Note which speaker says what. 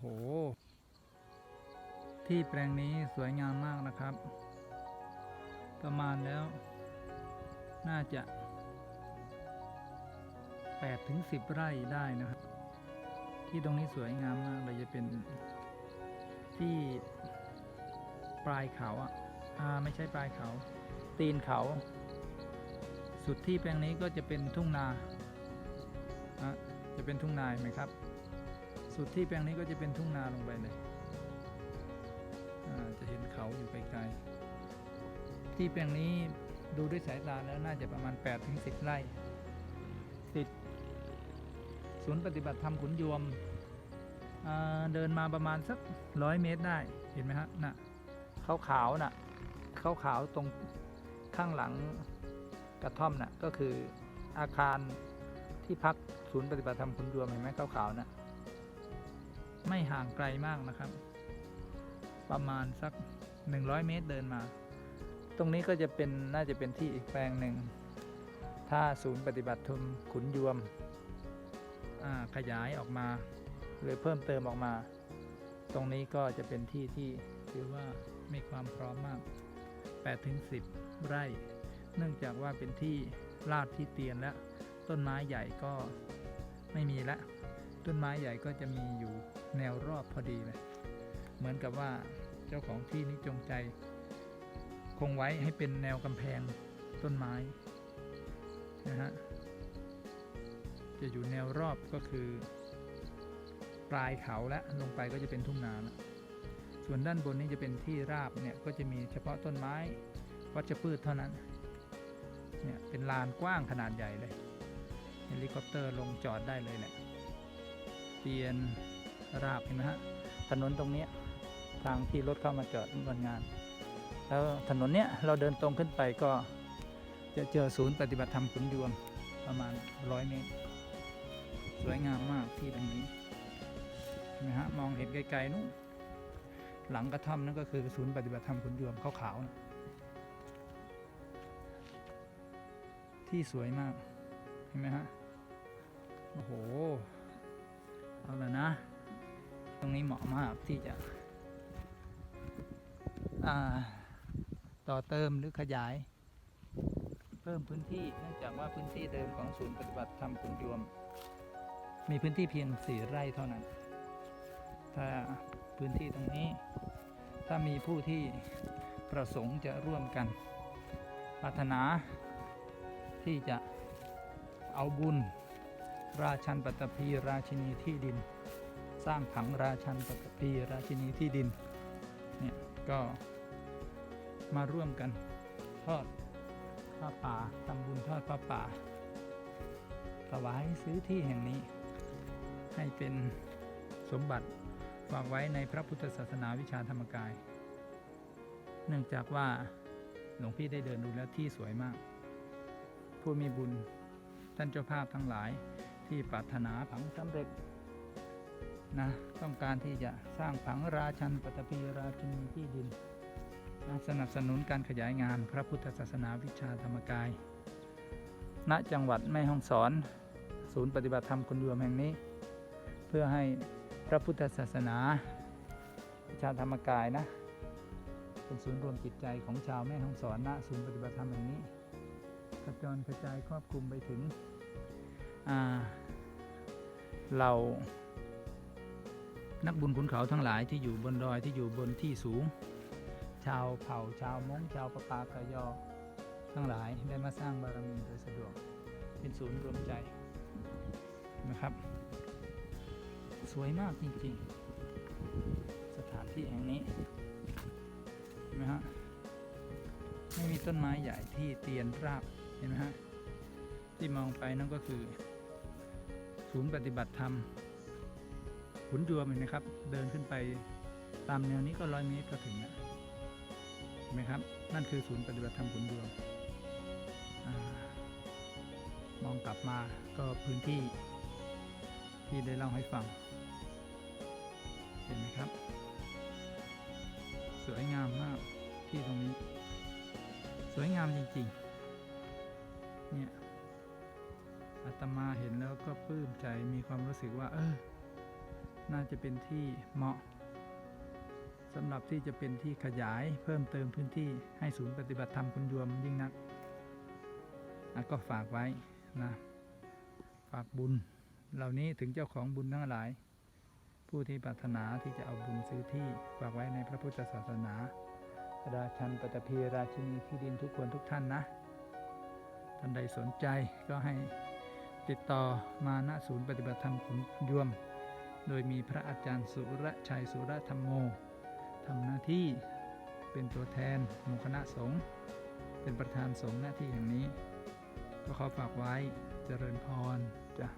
Speaker 1: โห ที่แปลงนี้สวยงามมากนะครับ ประมาณแล้ว น่าจะ8ถึง10 ไร่ได้นะครับ ที่ตรงนี้สวยงามมากเลยจะเป็นที่ปลายเขาอะอ่าไม่ใช่ปลายเขา ตีนเขา สุดที่แปลงนี้ก็จะเป็นทุ่งนาอะจะเป็นทุ่งนาไหมครับ สุดที่แปลงนี้ก็จะเป็นทุ่งนาลงไปเลยจะเห็นเขาอยู่ไกลๆที่แปลงนี้ดูด้วยสายตาแล้วน่าจะประมาณ8ถึง10 ไร่ ติดศูนย์ปฏิบัติธรรมขุนยวม เดินมาประมาณสักร้อยเมตรได้ เห็นไหมฮะน่ะขาวขาวน่ะขาวขาวตรงข้างหลังกระท่อมน่ะก็คืออาคารที่พักศูนย์ปฏิบัติธรรมขุนยวมเห็นไหมขาวขาวน่ะ ไม่ห่างไกลมากนะครับ ประมาณสัก 100 เมตรเดินมา ตรงนี้ก็จะเป็นน่าจะเป็นที่อีกแปลงหนึ่ง ถ้าศูนย์ปฏิบัติธรรมขุนยวมอ่าขยายออกมาหรือเพิ่มเติมออกมา ตรงนี้ก็จะเป็นที่ที่ถือว่ามีความพร้อมมาก8ถึง10 ไร่ เนื่องจากว่าเป็นที่ลาดที่เตียนและต้นไม้ใหญ่ก็ไม่มีละ ต้นไม้ใหญ่ก็จะมีอยู่แนวรอบพอดีเลย เหมือนกับว่าเจ้าของที่นี้จงใจ คงไว้ให้เป็นแนวกำแพงต้นไม้นะฮะจะอยู่แนวรอบก็คือ ปลายเขาและลงไปก็จะเป็นทุ่งนาละส่วนด้านบนนี้จะเป็นที่ราบเนี่ยก็จะมีเฉพาะต้นไม้วัชพืชเท่านั้นเนี่ยเป็นลานกว้างขนาดใหญ่เลยเฮลิคอปเตอร์ลงจอดได้เลยแหละ เตียนราบเห็นไหมฮะถนนตรงนี้ทางที่รถเข้ามาจอดบนงาน แล้วถนนเนี้ยเราเดินตรงขึ้นไปก็จะเจอศูนย์ปฏิบัติธรรมขุนยวมประมาณร้อยเมตร สวยงามมากที่ตรงนี้เห็นไหมฮะมองเห็นไกลๆนู้นหลังกระท่อมนั่นก็คือศูนย์ปฏิบัติธรรมขุนยวมขาวๆนะที่สวยมาก เห็นไหมฮะ โอ้โห เอาละนะ ตรงนี้เหมาะมากที่จะต่อเติมหรือขยาย เพิ่มพื้นที่เนื่องจากว่าพื้นที่เดิมของศูนย์ปฏิบัติธรรมขุนยวมมีพื้นที่เพียงสี่ไร่เท่านั้น ถ้าพื้นที่ตรงนี้ ถ้ามีผู้ที่ประสงค์จะร่วมกันปรารถนาที่จะเอาบุญ ราชันปัตตภีราชินีที่ดิน สร้างผังราชันปัตตภีราชินีที่ดินเนี่ยก็มาร่วมกันทอดผ้าป่าทำบุญทอดผ้าป่าถวายซื้อที่แห่งนี้ ให้เป็นสมบัติฝากไว้ในพระพุทธศาสนาวิชาธรรมกาย เนื่องจากว่าหลวงพี่ได้เดินดูแล้วที่สวยมาก ผู้มีบุญท่านเจ้าภาพทั้งหลาย ที่ปรารถนาผังสำเร็จนะต้องการที่จะสร้างผังราชันปัตตภีราชินีที่ดินนะสนับสนุนการขยายงานพระพุทธศาสนาวิชาธรรมกาย ณจังหวัดแม่ฮ่องสอน ศูนย์ปฏิบัติธรรมคุณยวมแห่งนี้ เพื่อให้พระพุทธศาสนา วิชาธรรมกายนะเป็นศูนย์รวมจิตใจของชาวแม่ฮ่องสอนณศูนย์ปฏิบัติธรรมแห่งนี้กระจรกระจายครอบคลุมไปถึงอ่า เรานักบุญขุนเขาทั้งหลายที่อยู่บนดอยที่อยู่บนที่สูง ชาวเผ่าชาวมงชาวปะปากายอ ทั้งหลายได้มาสร้างบารมีโดยสะดวก เป็นศูนย์รวมใจนะครับ สวยมากจริงๆ สถานที่แห่งนี้เห็นไหมฮะไม่มีต้นไม้ใหญ่ที่เตียนราบเห็นไหมฮะที่มองไปนั่นก็คือ ศูนย์ปฏิบัติธรรมขุนยวมเห็นไหมครับ เดินขึ้นไปตามแนวนี้ก็ร้อยเมตรก็ถึงแล้วเห็นไหมครับ นั่นคือศูนย์ปฏิบัติธรรมขุนยวมอามองกลับมาก็พื้นที่ที่ได้เล่าให้ฟัง เห็นไหมครับ สวยงามมากที่ตรงนี้ สวยงามจริงๆ เนี่ย ตมาเห็นแล้วก็ปลื้มใจมีความรู้สึกว่า เออ น่าจะเป็นที่เหมาะสำหรับที่จะเป็นที่ขยายเพิ่มเติมพื้นที่ให้ศูนย์ปฏิบัติธรรมคุณยวมยิ่งนักก็ฝากไว้นะ ฝากบุญ เหล่านี้ถึงเจ้าของบุญทั้งหลาย ผู้ที่ปรารถนาที่จะเอาบุญซื้อที่ฝากไว้ในพระพุทธศาสนาราชันปตพีราชินีที่ดินทุกคนทุกท่านนะท่านใดสนใจก็ให้ ติดต่อมาณศูนย์ปฏิบัติธรรมขุนยวม โดยมีพระอาจารย์สุรชัยสุรธรรมโมทำหน้าที่เป็นตัวแทนหมู่คณะสงฆ์เป็นประธานสงฆ์หน้าที่อย่างนี้ ก็ขอฝากไว้เจริญพรจ้ะ